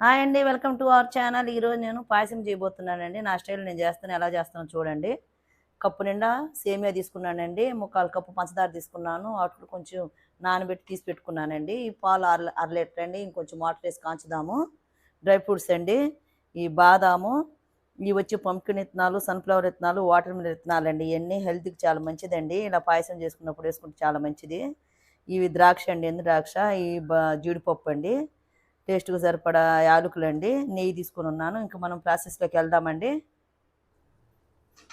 Hi అండి welcome to our channel. ఈరోజు నేను పాయసం చేయబోతున్నానండి. నా స్టైల్ నేను చేస్తాను. ఎలా చేస్తానో చూడండి. కప్పు నిండా సేమియా తీసుకున్నానండి. ముక్కాలు కప్పు పంచదార తీసుకున్నాను. అటు కొంచెం నానబెట్టి తీసి పెట్టుకున్నానండి. ఈ పాలు అర అర లీటర్ అండి. ఇంకొంచెం వాటర్ వేసి కాంచుదాము. డ్రై ఫ్రూట్స్ అండి. ఈ బాదాము ఇవి వచ్చి పంకిన్ విత్తనాలు సన్ఫ్లవర్ విత్తనాలు వాటర్ మిల్ విత్తనాలు అండి. ఇవన్నీ హెల్త్కి చాలా మంచిదండి. ఇలా పాయసం చేసుకున్నప్పుడు వేసుకుంటే చాలా మంచిది. ఇవి ద్రాక్ష అండి. ఎందు ద్రాక్ష? ఈ జీడిపప్పు అండి. టేస్ట్కి సరిపడా యాలకులు అండి నెయ్యి తీసుకొని ఉన్నాను. ఇంకా మనం ప్రాసెస్లోకి వెళ్దామండి.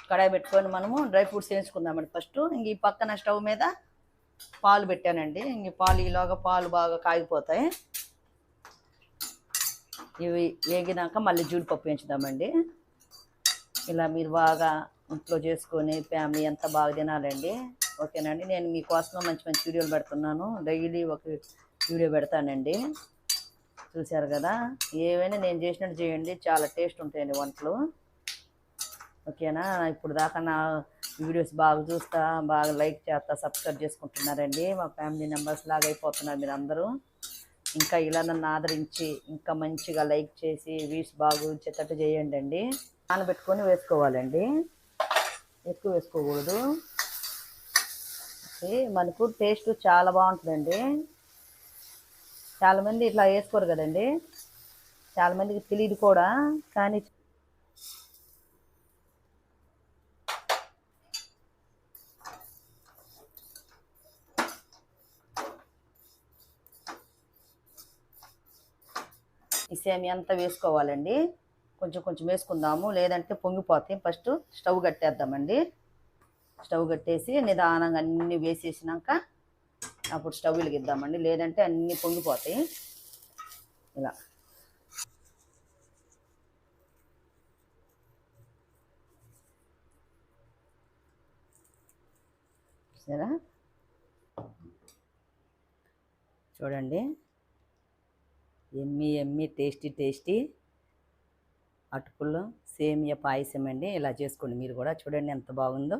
కడాయి పెట్టుకొని మనము డ్రై ఫ్రూట్స్ వేయించుకుందామండి ఫస్ట్. ఇంక ఈ పక్కన స్టవ్ మీద పాలు పెట్టానండి. ఇంక ఈ పాలు ఈలోగా పాలు బాగా కాగిపోతాయి. ఇవి వేగినాక మళ్ళీ జీడిపప్పు వేయించుదామండి. ఇలా మీరు బాగా ఇంట్లో చేసుకొని ఫ్యామిలీ అంతా బాగా తినాలండి. ఓకేనండి. నేను మీకోసం మంచి మంచి వీడియోలు పెడుతున్నాను. డైలీ ఒక వీడియో పెడతానండి. చూశారు కదా? ఏవైనా నేను చేసినట్టు చేయండి. చాలా టేస్ట్ ఉంటాయండి వంటలు. ఓకేనా? ఇప్పుడు దాకా నా వీడియోస్ బాగా చూస్తా బాగా లైక్ చేస్తా సబ్స్క్రైబ్ చేసుకుంటున్నారండి. మా ఫ్యామిలీ మెంబర్స్ లాగా అయిపోతున్నారు మీరు అందరూ. ఇంకా ఇలా నన్ను ఆదరించి ఇంకా మంచిగా లైక్ చేసి వీస్ బాగా వచ్చేటట్టు చేయండి అండి. నానబెట్టుకొని వేసుకోవాలండి. ఎక్కువ వేసుకోకూడదు. ఓకే మనకు టేస్ట్ చాలా బాగుంటుందండి. చాలామంది ఇట్లా వేసుకోరు కదండి. చాలామందికి తెలియదు కూడా కానీ ఈ సేమి అంతా వేసుకోవాలండి. కొంచెం కొంచెం వేసుకుందాము. లేదంటే పొంగిపోతాయి. ఫస్ట్ స్టవ్ కట్టేద్దామండి. స్టవ్ కట్టేసి నిదానంగా అన్నీ వేసేసినాక అప్పుడు స్టవ్ వెలిగిద్దామండి. లేదంటే అన్నీ పొంగిపోతాయి. ఇలా. సరే చూడండి. ఎమ్మి ఎమ్మి టేస్టీ టేస్టీ అటుకుల్లో సేమియా పాయసం అండి ఇలా చేసుకోండి. మీరు కూడా చూడండి ఎంత బాగుందో.